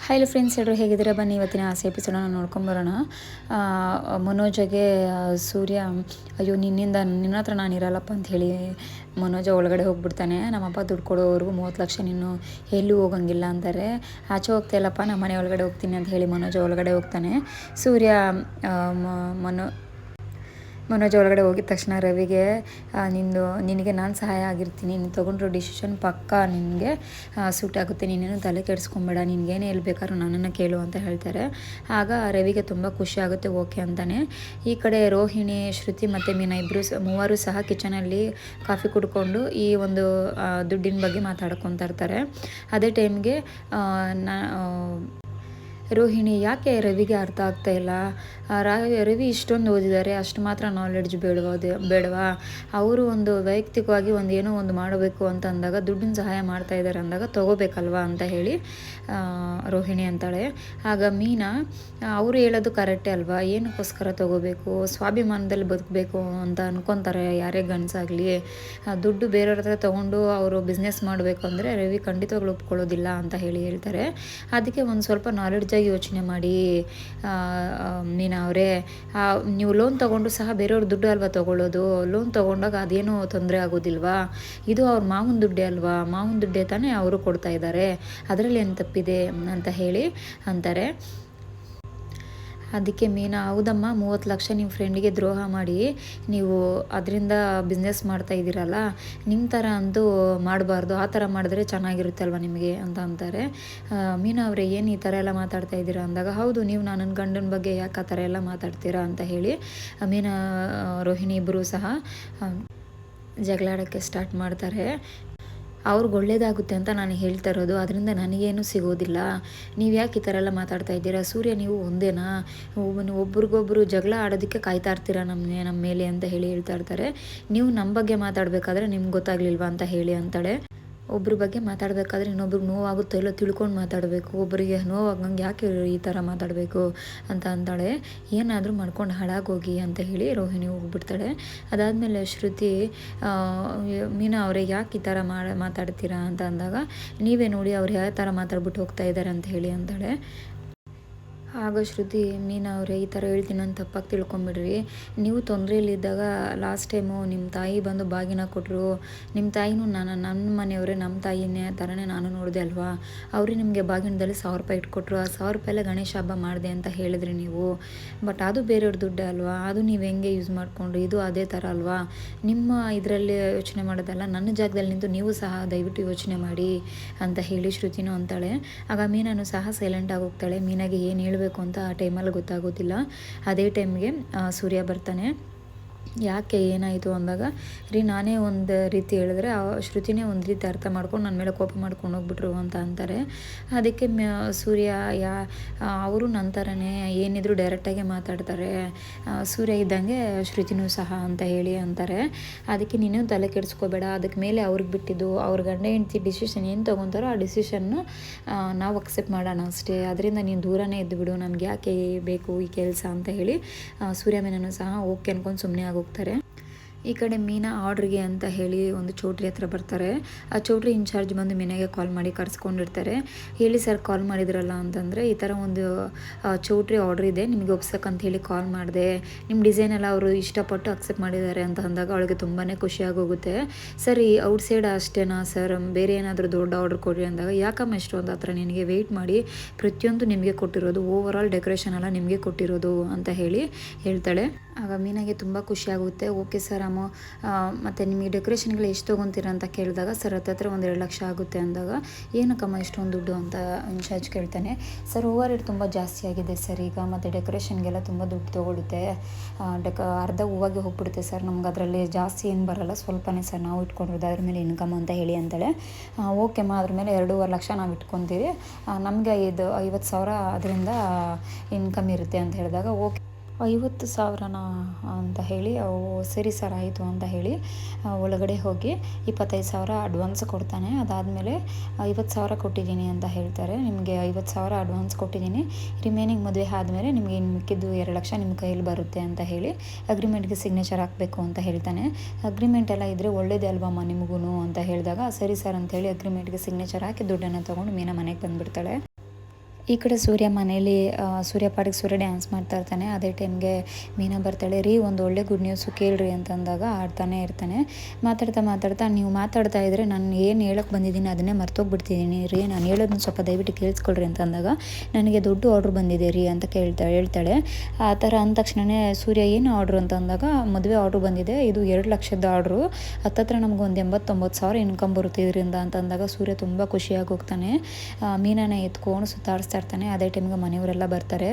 Hello friends ಎಲ್ಲರೂ ಹೇಗಿದ್ದೀರಾ? ಬನ್ನಿ ಇವತ್ತಿನ ಆಸೆ ಎಪಿಸೋಡನ್ನು ನೋಡ್ಕೊಂಬರೋಣ ಮನೋಜಗೆ ಸೂರ್ಯ, ಅಯ್ಯೋ, ನಿನ್ನಿಂದ ನಿನ್ನ ಹತ್ರ ನಾನು ಇರಲ್ಲಪ್ಪ ಅಂತ ಹೇಳಿ ಮನೋಜ ಒಳಗಡೆ ಹೋಗ್ಬಿಡ್ತಾನೆ. ನಮ್ಮಪ್ಪ ದುಡ್ಡು ಕೊಡೋವರೆಗೂ ಮೂವತ್ತು ಲಕ್ಷ ನೀನು ಎಲ್ಲೂ ಹೋಗಂಗಿಲ್ಲ ಅಂತಾರೆ. ಆಚೆ ಹೋಗ್ತಾ ಇಲ್ಲಪ್ಪ ನಮ್ಮ ಮನೆ ಒಳಗಡೆ ಹೋಗ್ತೀನಿ ಅಂತ ಹೇಳಿ ಮನೋಜ ಒಳಗಡೆ ಹೋಗ್ತಾನೆ. ಸೂರ್ಯ ಮನೋ ಮನೋಜ್ ಒಳಗಡೆ ಹೋಗಿದ ತಕ್ಷಣ ರವಿಗೆ ನಿಂದು, ನಿನಗೆ ನಾನು ಸಹಾಯ ಆಗಿರ್ತೀನಿ. ನೀನು ತೊಗೊಂಡಿರೋ ಡಿಸಿಷನ್ ಪಕ್ಕ ನಿನಗೆ ಸೂಟ್ ಆಗುತ್ತೆ. ನೀನೇನು ತಲೆ ಕೆಡಿಸ್ಕೊಂಬೇಡ. ನಿನಗೇನು ಹೇಳ್ಬೇಕಾದ್ರೂ ನನ್ನನ್ನು ಕೇಳು ಅಂತ ಹೇಳ್ತಾರೆ. ಆಗ ರವಿಗೆ ತುಂಬ ಖುಷಿ ಆಗುತ್ತೆ, ಓಕೆ ಅಂತಾನೆ. ಈ ಕಡೆ ರೋಹಿಣಿ, ಶ್ರುತಿ ಮತ್ತು ಮೀನಾ ಇಬ್ಬರು ಮೂವರು ಸಹ ಕಿಚನಲ್ಲಿ ಕಾಫಿ ಕುಡ್ಕೊಂಡು ಈ ಒಂದು ದುಡ್ಡಿನ ಬಗ್ಗೆ ಮಾತಾಡ್ಕೊತಾ ಇರ್ತಾರೆ. ಅದೇ ಟೈಮ್ಗೆ ನಾ ರೋಹಿಣಿ, ಯಾಕೆ ರವಿಗೆ ಅರ್ಥ ಆಗ್ತಾ ಇಲ್ಲ? ರವಿ ಇಷ್ಟೊಂದು ಓದಿದ್ದಾರೆ, ಅಷ್ಟು ಮಾತ್ರ ನಾಲೆಡ್ಜ್ ಬೇಡವಾ ಬೇಡವಾ? ಅವರು ಒಂದು ವೈಯಕ್ತಿಕವಾಗಿ ಒಂದು ಏನೋ ಒಂದು ಮಾಡಬೇಕು ಅಂತ ಅಂದಾಗ, ದುಡ್ಡಿನ ಸಹಾಯ ಮಾಡ್ತಾ ಇದ್ದಾರೆ ಅಂದಾಗ ತಗೋಬೇಕಲ್ವಾ ಅಂತ ಹೇಳಿ ರೋಹಿಣಿ ಅಂತಾಳೆ. ಆಗ ಮೀನಾ, ಅವರು ಹೇಳೋದು ಕರೆಕ್ಟೇ ಅಲ್ವಾ? ಏನಕ್ಕೋಸ್ಕರ ತಗೋಬೇಕು? ಸ್ವಾಭಿಮಾನದಲ್ಲಿ ಬದುಕಬೇಕು ಅಂತ ಅನ್ಕೊತಾರೆ, ಯಾರೇ ಗಂಡಸಾಗಲಿ. ದುಡ್ಡು ಬೇರೆಯವ್ರ ಹತ್ರ ತೊಗೊಂಡು ಅವರು ಬಿಸ್ನೆಸ್ ಮಾಡಬೇಕು ಅಂದರೆ ರವಿ ಖಂಡಿತವಾಗ್ಲೂ ಒಪ್ಕೊಳ್ಳೋದಿಲ್ಲ ಅಂತ ಹೇಳಿ ಹೇಳ್ತಾರೆ. ಅದಕ್ಕೆ ಒಂದು ಸ್ವಲ್ಪ ನಾಲೆಡ್ಜಾಗಿ ಯೋಚನೆ ಮಾಡಿ ಮೀನಾ ಅವರೇ ನೀವು ಲೋನ್ ತೊಗೊಂಡು ಸಹ ಬೇರೆಯವ್ರ ದುಡ್ಡು ಅಲ್ವಾ ತೊಗೊಳ್ಳೋದು? ಲೋನ್ ತೊಗೊಂಡಾಗ ಅದೇನೂ ತೊಂದರೆ ಆಗೋದಿಲ್ವಾ? ಇದು ಅವ್ರ ಮಾವನ ದುಡ್ಡೆ ಅಲ್ವಾ? ಮಾವನ ದುಡ್ಡೆ ತಾನೇ ಅವರು ಕೊಡ್ತಾ ಇದ್ದಾರೆ. ಅದರಲ್ಲಿ ಏನು ತಪ್ಪಿದೆ ಅಂತ ಹೇಳಿ ಅಂತಾರೆ. ಅದಕ್ಕೆ ಮೀನಾ, ಹೌದಮ್ಮ, ಮೂವತ್ತು ಲಕ್ಷ ನಿಮ್ಮ ಫ್ರೆಂಡಿಗೆ ದ್ರೋಹ ಮಾಡಿ ನೀವು ಅದರಿಂದ ಬಿಸ್ನೆಸ್ ಮಾಡ್ತಾ ಇದ್ದೀರಲ್ಲ ನಿಮ್ಮ ಥರ ಅಂತೂ ಮಾಡಬಾರ್ದು, ಆ ಥರ ಮಾಡಿದ್ರೆ ಚೆನ್ನಾಗಿರುತ್ತೆ ಅಲ್ವಾ ನಿಮಗೆ ಅಂತ ಅಂತಾರೆ. ಮೀನಾ ಅವರೇ, ಏನು ಈ ಥರ ಎಲ್ಲ ಮಾತಾಡ್ತಾ ಇದ್ದೀರಾ ಅಂದಾಗ, ಹೌದು, ನೀವು ನನ್ನ ಗಂಡನ ಬಗ್ಗೆ ಯಾಕೆ ಆ ಥರ ಎಲ್ಲ ಮಾತಾಡ್ತೀರಾ ಅಂತ ಹೇಳಿ ಮೀನಾ ರೋಹಿಣಿ ಇಬ್ಬರೂ ಸಹ ಜಗಳಾಡೋಕ್ಕೆ ಸ್ಟಾರ್ಟ್ ಮಾಡ್ತಾರೆ. ಅವ್ರಿಗೆ ಒಳ್ಳೇದಾಗುತ್ತೆ ಅಂತ ನಾನು ಹೇಳ್ತಾ ಇರೋದು. ಅದರಿಂದ ನನಗೇನು ಸಿಗೋದಿಲ್ಲ. ನೀವು ಯಾಕೆ ಈ ಥರ ಎಲ್ಲ ಮಾತಾಡ್ತಾ ಇದ್ದೀರಾ? ಸೂರ್ಯ, ನೀವು ಒಂದೇನಾ? ಒಬ್ರಿಗೊಬ್ರು ಜಗಳ ಆಡೋದಕ್ಕೆ ಕಾಯ್ತಾ ಇರ್ತೀರಾ ನಮ್ಮ ನಮ್ಮ ಮೇಲೆ ಅಂತ ಹೇಳಿ ಹೇಳ್ತಾ ಇರ್ತಾರೆ. ನೀವು ನಮ್ಮ ಬಗ್ಗೆ ಮಾತಾಡಬೇಕಾದ್ರೆ ನಿಮ್ಗೆ ಗೊತ್ತಾಗ್ಲಿಲ್ವಾ ಅಂತ ಹೇಳಿ ಅಂತಾಳೆ. ಒಬ್ರ ಬಗ್ಗೆ ಮಾತಾಡಬೇಕಾದ್ರೆ ಇನ್ನೊಬ್ರಿಗೆ ನೋವಾಗುತ್ತೋ ಇಲ್ಲೋ ತಿಳ್ಕೊಂಡು ಮಾತಾಡಬೇಕು. ಒಬ್ಬರಿಗೆ ನೋವಾಗಂಗೆ ಯಾಕೆ ಈ ಥರ ಮಾತಾಡಬೇಕು ಅಂತ ಅಂತಾಳೆ. ಏನಾದರೂ ಮಾಡ್ಕೊಂಡು ಹಾಳಾಗೋಗಿ ಅಂತ ಹೇಳಿ ರೋಹಿಣಿ ಹೋಗ್ಬಿಡ್ತಾಳೆ. ಅದಾದಮೇಲೆ ಶ್ರುತಿ ಮೀನಾ ಅವರೇ ಯಾಕೆ ಈ ಥರ ಮಾಡ, ಮಾತಾಡ್ತೀರಾ ಅಂತ ಅಂದಾಗ, ನೀವೇ ನೋಡಿ ಅವ್ರು ಯಾವ ಥರ ಮಾತಾಡ್ಬಿಟ್ಟು ಹೋಗ್ತಾ ಇದ್ದಾರೆ ಅಂತ ಹೇಳಿ ಅಂತಾಳೆ. ಆಗ ಶ್ರುತಿ, ಮೀನಾ ಅವರೇ, ಈ ಥರ ಹೇಳ್ತೀನಿ ಅಂತ ತಪ್ಪಾಗಿ ತಿಳ್ಕೊಂಬಿಡ್ರಿ. ನೀವು ತೊಂದರೆಯಲ್ಲಿದ್ದಾಗ ಲಾಸ್ಟ್ ಟೈಮು ನಿಮ್ಮ ತಾಯಿ ಬಂದು ಬಾಗಿನ ಕೊಟ್ಟರು ನಿಮ್ಮ ತಾಯಿನೂ ನಾನು ನನ್ನ ಮನೆಯವರೇ ನಮ್ಮ ತಾಯಿನೇ ಥರನೇ ನಾನು ನೋಡಿದೆ ಅಲ್ವಾ? ಅವರು ನಿಮಗೆ ಬಾಗಿನದಲ್ಲಿ ಸಾವಿರ ರೂಪಾಯಿ ಇಟ್ಕೊಟ್ರು. ಆ ಸಾವಿರ ರೂಪಾಯಲ್ಲೇ ಗಣೇಶ ಹಬ್ಬ ಮಾಡಿದೆ ಅಂತ ಹೇಳಿದ್ರಿ ನೀವು. ಬಟ್ ಅದು ಬೇರೆಯವ್ರ ದುಡ್ಡೆ ಅಲ್ವಾ? ಅದು ನೀವು ಹೆಂಗೆ ಯೂಸ್ ಮಾಡಿಕೊಂಡ್ರಿ? ಇದು ಅದೇ ಥರ ಅಲ್ವಾ? ನಿಮ್ಮ ಇದರಲ್ಲಿ ಯೋಚನೆ ಮಾಡೋದಲ್ಲ, ನನ್ನ ಜಾಗದಲ್ಲಿ ನಿಂತು ನೀವು ಸಹ ದಯವಿಟ್ಟು ಯೋಚನೆ ಮಾಡಿ ಅಂತ ಹೇಳಿ ಶ್ರುತಿನೂ ಅಂತಾಳೆ. ಆಗ ಮೀನನ್ನು ಸಹ ಸೈಲೆಂಟ್ ಆಗಿ ಹೋಗ್ತಾಳೆ. ಮೀನಾಗೆ ಏನು ಹೇಳಬೇಕು ಅಂತ ಆ ಟೈಮಲ್ಲಿ ಗೊತ್ತಾಗೋದಿಲ್ಲ. ಅದೇ ಟೈಮ್ಗೆ ಸೂರ್ಯ ಬರ್ತಾನೆ. ಯಾಕೆ ಏನಾಯಿತು ಅಂದಾಗ, ರೀ ನಾನೇ ಒಂದು ರೀತಿ ಹೇಳಿದ್ರೆ, ಆ ಶ್ರುತಿನೇ ಒಂದು ರೀತಿ ಅರ್ಥ ಮಾಡ್ಕೊಂಡು ನನ್ನ ಮೇಲೆ ಕೋಪ ಮಾಡ್ಕೊಂಡು ಹೋಗ್ಬಿಟ್ರು ಅಂತ ಅಂತಾರೆ. ಅದಕ್ಕೆ ಸೂರ್ಯ, ಯಾ ಅವರು ನನ್ನ ಏನಿದ್ರು ಡೈರೆಕ್ಟಾಗೆ ಮಾತಾಡ್ತಾರೆ. ಸೂರ್ಯ ಇದ್ದಂಗೆ ಶ್ರುತಿನೂ ಸಹ ಅಂತ ಹೇಳಿ ಅಂತಾರೆ. ಅದಕ್ಕೆ ನೀನು ತಲೆ ಕೆಡಿಸ್ಕೋಬೇಡ, ಅದಕ್ಕೆ ಮೇಲೆ ಅವ್ರಿಗೆ ಬಿಟ್ಟಿದ್ದು, ಅವ್ರ ಗಂಡ ಹೆಂಡ್ತಿ ಡಿಸಿಷನ್ ಏನು ತೊಗೊತಾರೋ ಆ ಡಿಸಿಷನ್ನು ನಾವು ಅಕ್ಸೆಪ್ಟ್ ಮಾಡೋಣ ಅಷ್ಟೇ. ಅದರಿಂದ ನೀನು ದೂರನೇ ಇದ್ದು ಬಿಡು ನಮ್ಗೆ ಯಾಕೆ ಬೇಕು ಈ ಕೆಲಸ ಅಂತ ಹೇಳಿ ಸೂರ್ಯ ಮೇನನು ಸಹ ಓಕೆ ಅನ್ಕೊಂಡು ಸುಮ್ಮನೆ ಆಗೋಗ್ತಾರೆ ಈ ಕಡೆ ಮೀನಾ ಆರ್ಡ್ರಿಗೆ ಅಂತ ಹೇಳಿ ಒಂದು ಚೌಟ್ರಿ ಹತ್ರ ಬರ್ತಾರೆ. ಆ ಚೌಟ್ರಿ ಇನ್ಚಾರ್ಜ್ ಬಂದು ಮೀನಾಗೆ ಕಾಲ್ ಮಾಡಿ ಕರೆಸ್ಕೊಂಡಿರ್ತಾರೆ. ಹೇಳಿ ಸರ್ ಕಾಲ್ ಮಾಡಿದ್ರಲ್ಲ ಅಂತಂದರೆ ಈ ಥರ ಒಂದು ಚೌಟ್ರಿ ಆರ್ಡ್ರ್ ಇದೆ. ನಿಮಗೆ ಒಪ್ಸಕ್ಕಂತ ಹೇಳಿ ಕಾಲ್ ಮಾಡಿದೆ. ನಿಮ್ಮ ಡಿಸೈನ್ ಎಲ್ಲ ಅವರು ಇಷ್ಟಪಟ್ಟು ಅಕ್ಸೆಪ್ಟ್ ಮಾಡಿದ್ದಾರೆ ಅಂತ ಅಂದಾಗ ಅವಳಿಗೆ ತುಂಬಾ ಖುಷಿಯಾಗೋಗುತ್ತೆ ಸರ್ ಈ ಔಟ್ ಸೈಡ್ ಅಷ್ಟೇನಾ ಸರ್? ಬೇರೆ ಏನಾದರೂ ದೊಡ್ಡ ಆರ್ಡ್ರ್ ಕೊಡಿ ಅಂದಾಗ, ಯಾಕಮ್ಮ ಇಷ್ಟೊಂದು ಹತ್ರ ನಿನಗೆ ವೆಯ್ಟ್ ಮಾಡಿ? ಪ್ರತಿಯೊಂದು ನಿಮಗೆ ಕೊಟ್ಟಿರೋದು ಓವರ್ ಆಲ್ ಡೆಕೋರೇಷನ್ ಎಲ್ಲ ನಿಮಗೆ ಕೊಟ್ಟಿರೋದು ಅಂತ ಹೇಳಿ ಹೇಳ್ತಾಳೆ. ಆಗ ಮೀನಾಗೆ ತುಂಬ ಖುಷಿಯಾಗುತ್ತೆ ಓಕೆ ಸರ್ ಅಮ್ಮ ಮತ್ತು ನಿಮಗೆ ಡೆಕೋರೇಷನ್ಗಳು ಎಷ್ಟು ತೊಗೊತೀರ ಅಂತ ಕೇಳಿದಾಗ, ಸರ್ ಹತ್ತತ್ರ ಒಂದು ಎರಡು ಲಕ್ಷ ಆಗುತ್ತೆ ಅಂದಾಗ ಏನಕ್ಕಮ್ಮ ಇಷ್ಟೊಂದು ದುಡ್ಡು ಅಂತ ಇನ್ಚಾರ್ಜ್ ಕೇಳ್ತಾನೆ. ಸರ್, ಓವರ್ ರೇಟ್ ತುಂಬ ಜಾಸ್ತಿ ಆಗಿದೆ ಸರ್, ಈಗ ಮತ್ತು ಡೆಕೋರೇಷನ್ಗೆಲ್ಲ ತುಂಬ ದುಡ್ಡು ತೊಗೊಳುತ್ತೆ. ಡೆಕ ಅರ್ಧ ಹೂವಾಗೆ ಹೋಗ್ಬಿಡುತ್ತೆ ಸರ್, ನಮ್ಗೆ ಅದರಲ್ಲಿ ಜಾಸ್ತಿ ಏನು ಬರಲ್ಲ, ಸ್ವಲ್ಪನೇ ಸರ್, ನಾವು ಇಟ್ಕೊಂಡಿರೋದು ಅದ್ರ ಮೇಲೆ ಇನ್ಕಮ್ ಅಂತ ಹೇಳಿ ಅಂತಾಳೆ. ಓಕೆಮ್ಮ ಅದ್ರ ಮೇಲೆ ಎರಡೂವರೆ ಲಕ್ಷ ನಾವು ಇಟ್ಕೊತೀವಿ. ನಮಗೆ ಇದು ಐವತ್ತು ಸಾವಿರ ಅದರಿಂದ ಇನ್ಕಮ್ ಇರುತ್ತೆ ಅಂತ ಹೇಳಿದಾಗ, ಓಕೆ ಐವತ್ತು ಸಾವಿರನ ಅಂತ ಹೇಳಿ ಸರಿ ಸರ್ ಆಯಿತು ಅಂತ ಹೇಳಿ ಒಳಗಡೆ ಹೋಗಿ ಇಪ್ಪತ್ತೈದು ಸಾವಿರ ಅಡ್ವಾನ್ಸ್ ಕೊಡ್ತಾನೆ. ಅದಾದಮೇಲೆ ಐವತ್ತು ಸಾವಿರ ಕೊಟ್ಟಿದ್ದೀನಿ ಅಂತ ಹೇಳ್ತಾರೆ. ನಿಮಗೆ ಐವತ್ತು ಸಾವಿರ ಅಡ್ವಾನ್ಸ್ ಕೊಟ್ಟಿದ್ದೀನಿ. ರಿಮೈನಿಂಗ್ ಮದುವೆ ಆದಮೇಲೆ ನಿಮಗೆ ಇನ್ನು ಮಿಕ್ಕಿದ್ದು ಎರಡು ಲಕ್ಷ ನಿಮ್ಮ ಕೈಯಲ್ಲಿ ಬರುತ್ತೆ ಅಂತ ಹೇಳಿ ಅಗ್ರಿಮೆಂಟ್ಗೆ ಸಿಗ್ನೇಚರ್ ಹಾಕಬೇಕು ಅಂತ ಹೇಳ್ತಾನೆ. ಅಗ್ರಿಮೆಂಟ್ ಎಲ್ಲ ಇದ್ದರೆ ಒಳ್ಳೇದೇ ಅಲ್ವಮ್ಮ ನಿಮಗೂ ಅಂತ ಹೇಳಿದಾಗ, ಸರಿ ಸರ್ ಅಂತ ಹೇಳಿ ಅಗ್ರಿಮೆಂಟ್ಗೆ ಸಿಗ್ನೇಚರ್ ಹಾಕಿ ದುಡ್ಡನ್ನು ತೊಗೊಂಡು ಮೀನ ಮನೆಗೆ ಬಂದುಬಿಡ್ತಾಳೆ. ಈ ಕಡೆ ಸೂರ್ಯ ಮನೇಲಿ ಸೂರ್ಯ ಪಾಡಿಗೆ ಸೂರ್ಯ ಡ್ಯಾನ್ಸ್ ಮಾಡ್ತಾ ಇರ್ತಾನೆ. ಅದೇ ಟೈಮ್ಗೆ ಮೀನಾ ಬರ್ತಾಳೆ, ರೀ, ಒಂದು ಒಳ್ಳೆ ಗುಡ್ ನ್ಯೂಸು ಕೇಳ್ರಿ ಅಂತಂದಾಗ ಆಡ್ತಾನೆ ಇರ್ತಾನೆ. ಮಾತಾಡ್ತಾ ಮಾತಾಡ್ತಾ ನೀವು ಮಾತಾಡ್ತಾ ಇದ್ರೆ ನಾನು ಏನು ಹೇಳಕ್ಕೆ ಬಂದಿದ್ದೀನಿ ಅದನ್ನೇ ಮರ್ತೋಗ್ಬಿಡ್ತಿದ್ದೀನಿ. ರೀ, ನಾನು ಹೇಳೋದನ್ನ ಸ್ವಲ್ಪ ದಯವಿಟ್ಟು ಕೇಳಿಸ್ಕೊಳ್ರಿ ಅಂತ ಅಂದಾಗ ನನಗೆ ದೊಡ್ಡ ಆರ್ಡ್ರ್ ಬಂದಿದೆ, ರೀ ಅಂತ ಕೇಳ್ತಾ ಹೇಳ್ತಾಳೆ. ಆ ಥರ ಅಂದ ತಕ್ಷಣವೇ ಸೂರ್ಯ ಏನು ಆರ್ಡ್ರು ಅಂತ ಅಂದಾಗ ಮದುವೆ ಆರ್ಡ್ರ್ ಬಂದಿದೆ. ಇದು ಎರಡು ಲಕ್ಷದ ಆರ್ಡ್ರು ಹತ್ತತ್ರ ನಮ್ಗೆ ಒಂದು ಎಂಬತ್ತೊಂಬತ್ತು ಸಾವಿರ ಇನ್ಕಮ್ ಬರುತ್ತೆ ಇದರಿಂದ ಅಂತ ಅಂದಾಗ ಸೂರ್ಯ ತುಂಬ ಖುಷಿಯಾಗಿ ಹೋಗ್ತಾನೆ. ಮೀನಾನ ಎತ್ಕೊಂಡು ಎತ್ಕೊಂಡು ಸುತ್ತಾಡಿಸ್ತಾ ಇರ್ತಾನೆ. ಅದೇ ಟೈಮ್ಗೆ ಮನೆಯವರೆಲ್ಲ ಬರ್ತಾರೆ.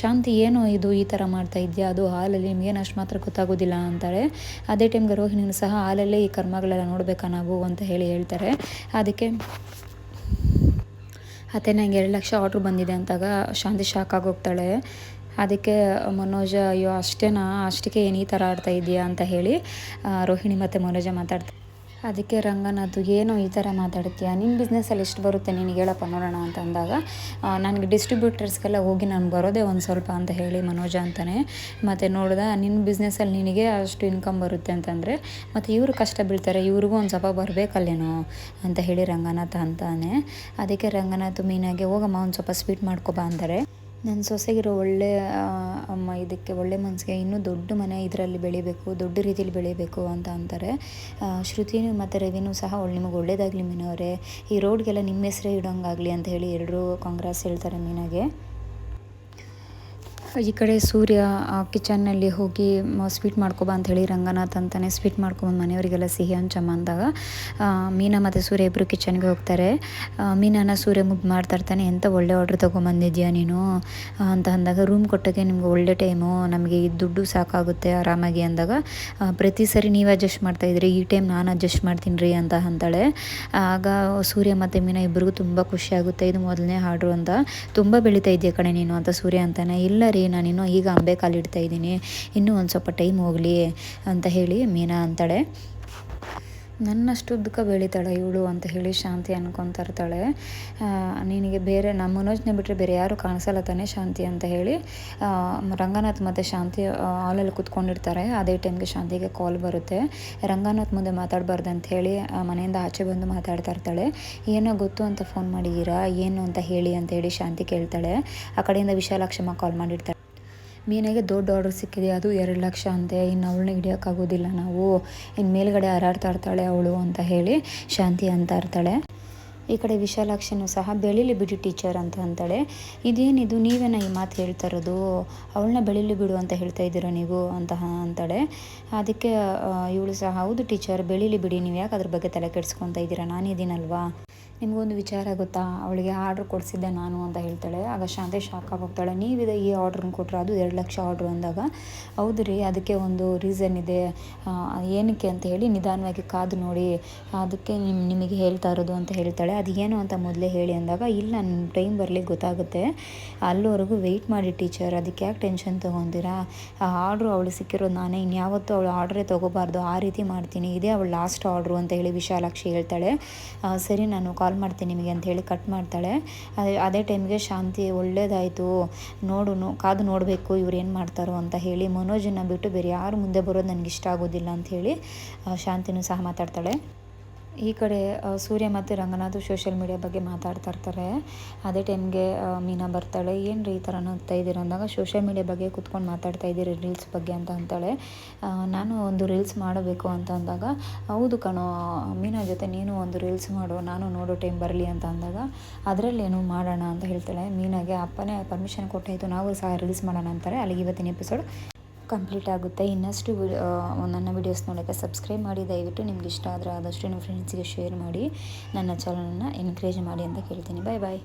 ಶಾಂತಿ, ಏನು ಇದು ಈ ಥರ ಮಾಡ್ತಾ ಇದೆಯಾ? ಅದು ಹಾಲಲ್ಲಿ ನಿಮಗೇನು ಅಷ್ಟು ಮಾತ್ರ ಗೊತ್ತಾಗೋದಿಲ್ಲ ಅಂತಾರೆ. ಅದೇ ಟೈಮ್ಗೆ ರೋಹಿಣಿನೂ ಸಹ ಹಾಲಲ್ಲೇ ಈ ಕರ್ಮಗಳೆಲ್ಲ ನೋಡಬೇಕಾ ನಾವು ಅಂತ ಹೇಳಿ ಹೇಳ್ತಾರೆ. ಅದಕ್ಕೆ ಅತ್ತೆ ನಂಗೆ ಎರಡು ಲಕ್ಷ ಆರ್ಡ್ರ್ ಬಂದಿದೆ ಅಂತಾಗ ಶಾಂತಿ ಶಾಕ್ ಆಗೋಗ್ತಾಳೆ ಅದಕ್ಕೆ, ಮನೋಜ, ಅಯ್ಯೋ, ಅಷ್ಟೇನಾ? ಅಷ್ಟಕ್ಕೆ ಏನು ಈ ಥರ ಆಡ್ತಾ ಇದೆಯಾ? ಅಂತ ಹೇಳಿ ರೋಹಿಣಿ ಮತ್ತು ಮನೋಜ ಮಾತಾಡ್ತಾರೆ ಅದಕ್ಕೆ ರಂಗನಾಥ್ ಏನೋ ಈ ಥರ ಮಾತಾಡ್ತೀಯ? ನಿಮ್ಮ ಬಿಸ್ನೆಸ್ಸಲ್ಲಿ ಎಷ್ಟು ಬರುತ್ತೆ ನಿನಗೆ ಹೇಳಪ್ಪ ನೋಡೋಣ ಅಂತ ಅಂದಾಗ ನನಗೆ ಡಿಸ್ಟ್ರಿಬ್ಯೂಟರ್ಸ್ಗೆಲ್ಲ ಹೋಗಿ ನಾನು ಬರೋದೇ ಒಂದು ಸ್ವಲ್ಪ ಅಂತ ಹೇಳಿ ಮನೋಜ ಅಂತಾನೆ. ಮತ್ತು ನೋಡಿದ ನಿನ್ನ ಬಿಸ್ನೆಸ್ಸಲ್ಲಿ ನಿನಗೆ ಅಷ್ಟು ಇನ್ಕಮ್ ಬರುತ್ತೆ ಅಂತಂದರೆ, ಮತ್ತು ಇವರು ಕಷ್ಟ ಬೀಳ್ತಾರೆ, ಇವ್ರಿಗೂ ಒಂದು ಸ್ವಲ್ಪ ಬರಬೇಕಲ್ಲೇನೋ ಅಂತ ಹೇಳಿ ರಂಗನಾಥ ಅಂತಾನೆ. ಅದಕ್ಕೆ ರಂಗನಾಥ್ ಮೀನಾಗೆ ಹೋಗಮ್ಮ ಒಂದು ಸ್ವಲ್ಪ ಸ್ವೀಟ್ ಮಾಡ್ಕೊಬಾ ಅಂತಾರೆ. ನನ್ನ ಸೊಸೆಗಿರೋ ಒಳ್ಳೆ ಅಮ್ಮ ಇದಕ್ಕೆ ಒಳ್ಳೆ ಮನಸ್ಸಿಗೆ ಇನ್ನೂ ದೊಡ್ಡ ಮನೆ ಇದರಲ್ಲಿ ಬೆಳಿಬೇಕು, ದೊಡ್ಡ ರೀತಿಯಲ್ಲಿ ಬೆಳಿಬೇಕು ಅಂತ ಅಂತಾರೆ. ಶ್ರುತಿನೂ ಮತ್ತು ರವಿನೂ ಸಹ ಒಳ್ಳೆ ನಿಮಗೆ ಒಳ್ಳೇದಾಗಲಿ ಮೀನವರೇ. ಈ ರೋಡ್ಗೆಲ್ಲ ನಿಮ್ಮ ಹೆಸರೇ ಇಡೋಂಗಾಗಲಿ ಅಂತ ಹೇಳಿ ಎಲ್ಲರೂ ಕಾಂಗ್ರೆಸ್ ಹೇಳ್ತಾರೆ ಮೀನಾಗೆ. ಈ ಕಡೆ ಸೂರ್ಯ ಕಿಚನ್ನಲ್ಲಿ ಹೋಗಿ ಸ್ವೀಟ್ ಮಾಡ್ಕೊಬ ಅಂತ ಹೇಳಿ ರಂಗನಾಥ್ ಅಂತಾನೆ ಸ್ವೀಟ್ ಮಾಡ್ಕೊಬಂದು ಮನೆಯವರಿಗೆಲ್ಲ ಸಿಹಿ ಹಂಚಮ್ಮ ಅಂದಾಗ ಮೀನಾ ಮತ್ತು ಸೂರ್ಯ ಇಬ್ಬರು ಕಿಚನ್ಗೆ ಹೋಗ್ತಾರೆ. ಮೀನಾನ ಸೂರ್ಯ ಮುದ್ದು ಮಾಡ್ತಾ ಇರ್ತಾನೆ ಎಂಥ ಒಳ್ಳೆ ಆರ್ಡ್ರ್ ತೊಗೊಂಬಂದಿದ್ಯಾ ನೀನು? ಅಂತ ಅಂದಾಗ ರೂಮ್ ಕೊಟ್ಟಕ್ಕೆ ನಿಮ್ಗೆ ಒಳ್ಳೆ ಟೈಮು ನಮಗೆ ಈ ದುಡ್ಡು ಸಾಕಾಗುತ್ತೆ, ಆರಾಮಾಗಿ, ಅಂದಾಗ ಪ್ರತಿ ಸರಿ ನೀವು ಅಡ್ಜಸ್ಟ್ ಮಾಡ್ತಾ ಇದ್ರಿ, ಈ ಟೈಮ್ ನಾನು ಅಡ್ಜಸ್ಟ್ ಮಾಡ್ತೀನಿ ರೀ, ಅಂತ ಅಂತಾಳೆ. ಆಗ ಸೂರ್ಯ ಮತ್ತು ಮೀನಾ ಇಬ್ಬರಿಗೂ ತುಂಬ ಖುಷಿ ಆಗುತ್ತೆ, ಇದು ಮೊದಲನೇ ಹಾಡ್ರು ಅಂತ, ತುಂಬ ಬೆಳೀತಾ ಇದೆಯಾ ಕಣೆ ನೀನು? ಅಂತ ಸೂರ್ಯ ಅಂತಾನೆ, ಇಲ್ಲ ರೀ ನಾನಿನ್ನೂ ಈಗ ಅಂಬೆ ಕಾಲಿಡ್ತಾ ಇದ್ದೀನಿ. ಇನ್ನೂ ಒಂದು ಸ್ವಲ್ಪ ಟೈಮ್ ಹೋಗಲಿ ಅಂತ ಹೇಳಿ ಮೀನಾ ಅಂತಾಳೆ. ನನ್ನಷ್ಟುದ್ದಕ್ಕೆ ಬೆಳೀತಾಳೆ ಇವಳು ಅಂತ ಹೇಳಿ ಶಾಂತಿ ಅನ್ಕೊತಾ ಇರ್ತಾಳೆ. ನಿನಗೆ ಬೇರೆ ನಮ್ಮ ಮನೋಜ್ನ ಬಿಟ್ಟರೆ ಬೇರೆ ಯಾರು ಕಾಣಿಸಲ್ಲ ತಾನೇ ಶಾಂತಿ ಅಂತ ಹೇಳಿ ರಂಗನಾಥ್ ಮತ್ತು ಶಾಂತಿ ಹಾಲಲ್ಲಿ ಕುತ್ಕೊಂಡಿರ್ತಾರೆ. ಅದೇ ಟೈಮ್ಗೆ ಶಾಂತಿಗೆ ಕಾಲ್ ಬರುತ್ತೆ. ರಂಗನಾಥ್ ಮುಂದೆ ಮಾತಾಡಬಾರ್ದು ಅಂತ ಹೇಳಿ ಮನೆಯಿಂದ ಆಚೆ ಬಂದು ಮಾತಾಡ್ತಾ ಇರ್ತಾಳೆ. ಏನೋ ಗೊತ್ತು ಅಂತ ಫೋನ್ ಮಾಡಿದ್ದೀರಾ? ಏನು ಅಂತ ಹೇಳಿ ಅಂತ ಹೇಳಿ ಶಾಂತಿ ಕೇಳ್ತಾಳೆ. ಆ ಕಡೆಯಿಂದ ವಿಶಾಲಾಕ್ಷಮ್ಮ ಕಾಲ್ ಮಾಡಿರ್ತಾಳೆ ಮೀನಿಗೆ ದೊಡ್ಡ ಆರ್ಡರ್ ಸಿಕ್ಕಿದೆ, ಅದು ಎರಡು ಲಕ್ಷ ಅಂತೆ. ಇನ್ನು ಅವಳನ್ನ ಹಿಡಿಯೋಕ್ಕಾಗೋದಿಲ್ಲ ನಾವು. ಇನ್ನು ಮೇಲ್ಗಡೆ ಹಾರಾಡ್ತಾ ಇರ್ತಾಳೆ ಅವಳು ಅಂತ ಹೇಳಿ ಶಾಂತಿ ಅಂತ ಇರ್ತಾಳೆ. ಈ ಕಡೆ ವಿಶಾಲಾಕ್ಷಿನೂ ಸಹ ಬೆಳೀಲಿ ಬಿಡಿ ಟೀಚರ್ ಅಂತ ಅಂತಾಳೆ. ಇದೇನಿದು ನೀವೇನ ಈ ಮಾತು ಹೇಳ್ತಾ ಇರೋದು? ಅವಳನ್ನ ಬೆಳೀಲಿ ಬಿಡು ಅಂತ ಹೇಳ್ತಾ ಇದ್ದೀರ ನೀವು ಅಂತ ಅಂತಾಳೆ. ಅದಕ್ಕೆ ಇವಳು ಸಹ, ಹೌದು ಟೀಚರ್, ಬೆಳೀಲಿ ಬಿಡಿ. ನೀವು ಯಾಕೆ ಅದ್ರ ಬಗ್ಗೆ ತಲೆ ಕೆಡಿಸ್ಕೊತಾ ಇದ್ದೀರಾ? ನಾನಿದ್ದೀನಲ್ವಾ? ನಿಮಗೊಂದು ವಿಚಾರ ಗೊತ್ತಾ? ಅವಳಿಗೆ ಆರ್ಡ್ರ್ ಕೊಡಿಸಿದ್ದೆ ನಾನು ಅಂತ ಹೇಳ್ತಾಳೆ. ಆಗ ಶಾಂತಿ ಶಾಕ್ ಆಗೋಗ್ತಾಳೆ. ನೀವಿದೆ ಈ ಆರ್ಡ್ರನ್ನ ಕೊಟ್ಟರೆ ಅದು ಎರಡು ಲಕ್ಷ ಆರ್ಡ್ರ್ ಅಂದಾಗ. ಹೌದು ರೀ, ಅದಕ್ಕೆ ಒಂದು ರೀಸನ್ ಇದೆ. ಏನಕ್ಕೆ ಅಂತ ಹೇಳಿ ನಿಧಾನವಾಗಿ ಕಾದು ನೋಡಿ, ಅದಕ್ಕೆ ನಿಮ್, ನಿಮಗೆ ಹೇಳ್ತಾ ಇರೋದು ಅಂತ ಹೇಳ್ತಾಳೆ. ಅದು ಏನು ಅಂತ ಮೊದಲೇ ಹೇಳಿ ಅಂದಾಗ, ಇಲ್ಲ, ನನ್ನ ಟೈಮ್ ಬರಲಿ ಗೊತ್ತಾಗುತ್ತೆ. ಅಲ್ಲಿವರೆಗೂ ವೆಯ್ಟ್ ಮಾಡಿ ಟೀಚರ್ ಅದಕ್ಕೆ ಯಾಕೆ ಟೆನ್ಷನ್ ತೊಗೊಂತೀರಾ? ಆ ಆರ್ಡ್ರು ಅವಳು ಸಿಕ್ಕಿರೋದು ನಾನೇ. ಇನ್ಯಾವತ್ತೂ ಅವಳು ಆರ್ಡ್ರೇ ತೊಗೋಬಾರ್ದು. ಆ ರೀತಿ ಮಾಡ್ತೀನಿ. ಇದೇ ಅವಳು ಲಾಸ್ಟ್ ಆರ್ಡ್ರು ಅಂತ ಹೇಳಿ ವಿಶಾಲಾಕ್ಷಿ ಹೇಳ್ತಾಳೆ. ಸರಿ, ನಾನು ಕಾಲ್ ಮಾಡ್ತೀನಿ ನಿಮಗೆ ಅಂತ ಹೇಳಿ ಕಟ್ ಮಾಡ್ತಾಳೆ. ಅದೇ ಅದೇ ಟೈಮ್ಗೆ ಶಾಂತಿ ಒಳ್ಳೇದಾಯಿತು. ನೋಡು, ನೋ, ಕಾದು ನೋಡಬೇಕು ಇವ್ರು ಏನು ಮಾಡ್ತಾರೋ ಅಂತ ಹೇಳಿ ಮನೋಜನ್ನ ಬಿಟ್ಟು ಬೇರೆ ಯಾರು ಮುಂದೆ ಬರೋದು ನನಗೆ ಇಷ್ಟ ಆಗೋದಿಲ್ಲ ಅಂತ ಹೇಳಿ ಶಾಂತಿನೂ ಸಹ ಮಾತಾಡ್ತಾಳೆ. ಈ ಕಡೆ ಸೂರ್ಯ ಮತ್ತು ರಂಗನಾಥ್ ಸೋಷಿಯಲ್ ಮೀಡಿಯಾ ಬಗ್ಗೆ ಮಾತಾಡ್ತಾ ಇರ್ತಾರೆ. ಅದೇ ಟೈಮ್ಗೆ ಮೀನಾ ಬರ್ತಾಳೆ. ಏನು ರೀ ಈ ಥರ ನಗ್ತಾ ಇದ್ದೀರ ಅಂದಾಗ ಸೋಷಿಯಲ್ ಮೀಡಿಯಾ ಬಗ್ಗೆ ಕೂತ್ಕೊಂಡು ಮಾತಾಡ್ತಾ ಇದ್ದೀರಿ ರೀಲ್ಸ್ ಬಗ್ಗೆ ಅಂತ ಅಂತಾಳೆ. ನಾನು ಒಂದು ರೀಲ್ಸ್ ಮಾಡಬೇಕು ಅಂತ ಅಂದಾಗ, ಹೌದು ಕಣೋ, ಮೀನಾ ಜೊತೆ ನೀನು ಒಂದು ರೀಲ್ಸ್ ಮಾಡು, ನಾನು ನೋಡೋ ಟೈಮ್ ಬರಲಿ ಅಂತ ಅಂದಾಗ, ಅದರಲ್ಲೇನು ಮಾಡೋಣ ಅಂತ ಹೇಳ್ತಾಳೆ. ಮೀನಾಗೆ ಅಪ್ಪನೇ ಪರ್ಮಿಷನ್ ಕೊಟ್ಟಾಯಿತು ನಾವು ಸಹ ರೀಲ್ಸ್ ಮಾಡೋಣ ಅಂತಾರೆ. ಅಲ್ಲಿಗೆ ಇವತ್ತಿನ ಎಪಿಸೋಡ್ ಕಂಪ್ಲೀಟ್ ಆಗುತ್ತೆ. ಇನ್ನಷ್ಟು ನನ್ನ ವಿಡಿಯೋಸ್ ನೋಡೋಕ್ಕೆ ಸಬ್ಸ್ಕ್ರೈಬ್ ಮಾಡಿ, ದಯವಿಟ್ಟು ನಿಮ್ಗೆ ಇಷ್ಟ ಆದರೆ ಆದಷ್ಟು ನಿಮ್ಮ ಫ್ರೆಂಡ್ಸಿಗೆ ಶೇರ್ ಮಾಡಿ, ನನ್ನ ಚಾನಲನ್ನು ಎನ್ಕರೇಜ್ ಮಾಡಿ ಅಂತ ಕೇಳ್ತೀನಿ. ಬಾಯ್ ಬಾಯ್